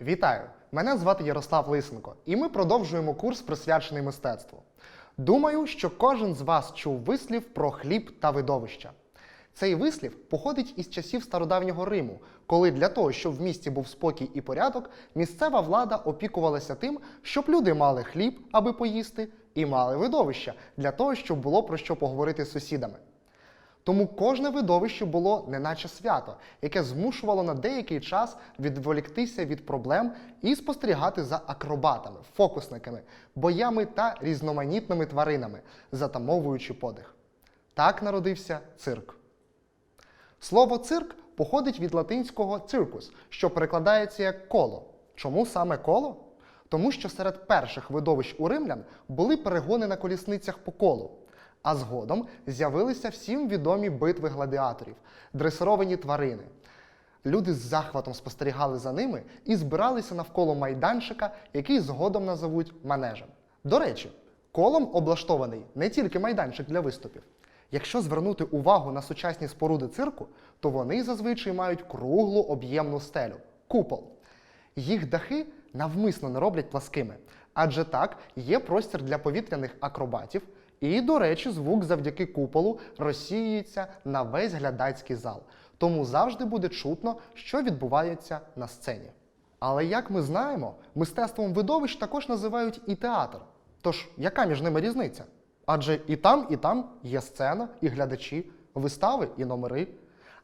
Вітаю! Мене звати Ярослав Лисенко, і ми продовжуємо курс присвячений мистецтву. Думаю, що кожен з вас чув вислів про хліб та видовища. Цей вислів походить із часів стародавнього Риму, коли для того, щоб в місті був спокій і порядок, місцева влада опікувалася тим, щоб люди мали хліб, аби поїсти, і мали видовища для того, щоб було про що поговорити з сусідами. Тому кожне видовище було неначе свято, яке змушувало на деякий час відволіктися від проблем і спостерігати за акробатами, фокусниками, боями та різноманітними тваринами, затамовуючи подих. Так народився цирк. Слово цирк походить від латинського циркус, що перекладається як коло. Чому саме коло? Тому що серед перших видовищ у римлян були перегони на колісницях по колу. А згодом з'явилися всім відомі битви гладіаторів, дресировані тварини. Люди з захватом спостерігали за ними і збиралися навколо майданчика, який згодом назовуть манежем. До речі, колом облаштований не тільки майданчик для виступів. Якщо звернути увагу на сучасні споруди цирку, то вони зазвичай мають круглу об'ємну стелю купол. Їх дахи навмисно не роблять пласкими, адже так є простір для повітряних акробатів, і, до речі, звук завдяки куполу розсіюється на весь глядацький зал, тому завжди буде чутно, що відбувається на сцені. Але як ми знаємо, мистецтвом видовищ також називають і театр. Тож, яка між ними різниця? Адже і там, і там є сцена, і глядачі, вистави і номери.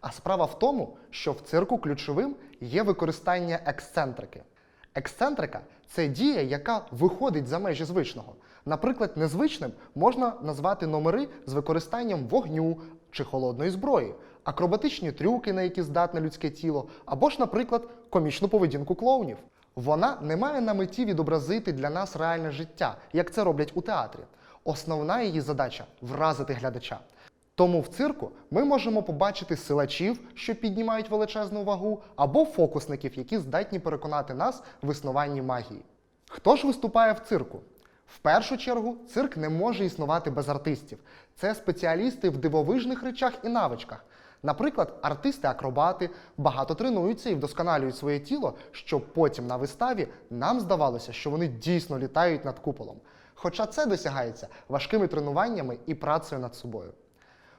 А справа в тому, що в цирку ключовим є використання ексцентрики. Ексцентрика це дія, яка виходить за межі звичного. Наприклад, незвичним можна назвати номери з використанням вогню чи холодної зброї, акробатичні трюки, на які здатне людське тіло, або ж, наприклад, комічну поведінку клоунів. Вона не має на меті відобразити для нас реальне життя, як це роблять у театрі. Основна її задача вразити глядача. Тому в цирку ми можемо побачити силачів, що піднімають величезну вагу, або фокусників, які здатні переконати нас в існуванні магії. Хто ж виступає в цирку? В першу чергу, цирк не може існувати без артистів. Це спеціалісти в дивовижних речах і навичках. Наприклад, артисти-акробати багато тренуються і вдосконалюють своє тіло, щоб потім на виставі нам здавалося, що вони дійсно літають над куполом. Хоча це досягається важкими тренуваннями і працею над собою.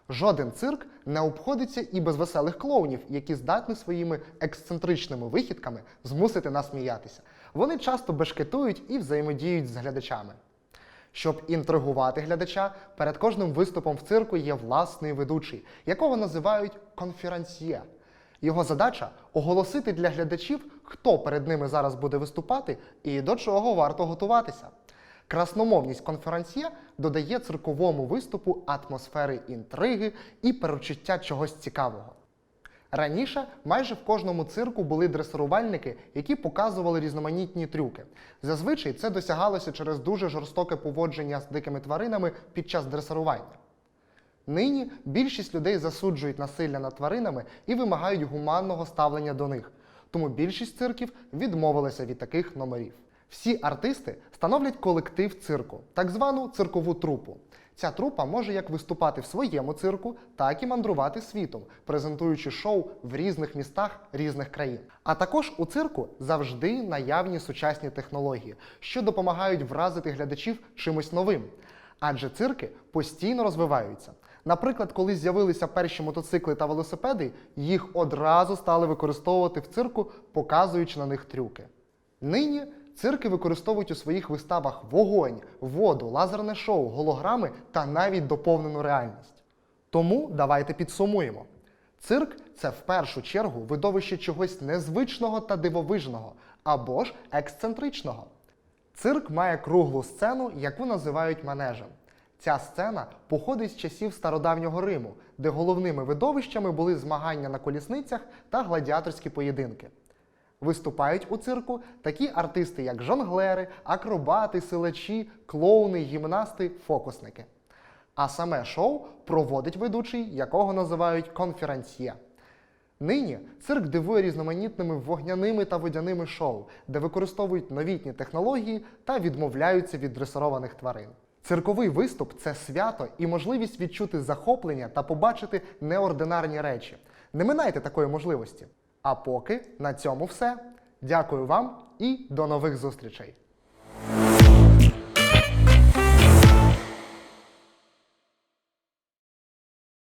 Жоден цирк не обходиться і без веселих клоунів, які здатні своїми ексцентричними вихідками змусити нас сміятися. Вони часто бешкетують і взаємодіють з глядачами. Щоб інтригувати глядача, перед кожним виступом в цирку є власний ведучий, якого називають конферансьє. Його задача оголосити для глядачів, хто перед ними зараз буде виступати і до чого варто готуватися. Красномовність конферансьє додає цирковому виступу атмосфери інтриги і перечуття чогось цікавого. Раніше майже в кожному цирку були дресирувальники, які показували різноманітні трюки. Зазвичай це досягалося через дуже жорстоке поводження з дикими тваринами під час дресирування. Нині більшість людей засуджують насилля над тваринами і вимагають гуманного ставлення до них. Тому більшість цирків відмовилися від таких номерів. Всі артисти становлять колектив цирку, так звану циркову трупу. Ця трупа може як виступати в своєму цирку, так і мандрувати світом, презентуючи шоу в різних містах різних країн. А також у цирку завжди наявні сучасні технології, що допомагають вразити глядачів чимось новим. Адже цирки постійно розвиваються. Наприклад, коли з'явилися перші мотоцикли та велосипеди, їх одразу стали використовувати в цирку, показуючи на них трюки. Нині цирки використовують у своїх виставах вогонь, воду, лазерне шоу, голограми та навіть доповнену реальність. Тому давайте підсумуємо. Цирк це в першу чергу видовище чогось незвичного та дивовижного або ж ексцентричного. Цирк має круглу сцену, яку називають манежем. Ця сцена походить з часів стародавнього Риму, де головними видовищами були змагання на колісницях та гладіаторські поєдинки. Виступають у цирку такі артисти, як жонглери, акробати, силачі, клоуни, гімнасти, фокусники. А саме шоу проводить ведучий, якого називають конферансьє. Нині цирк дивує різноманітними вогняними та водяними шоу, де використовують новітні технології та відмовляються від дресированих тварин. Цирковий виступ це свято і можливість відчути захоплення та побачити неординарні речі. Не минайте такої можливості. А поки на цьому все. Дякую вам і до нових зустрічей!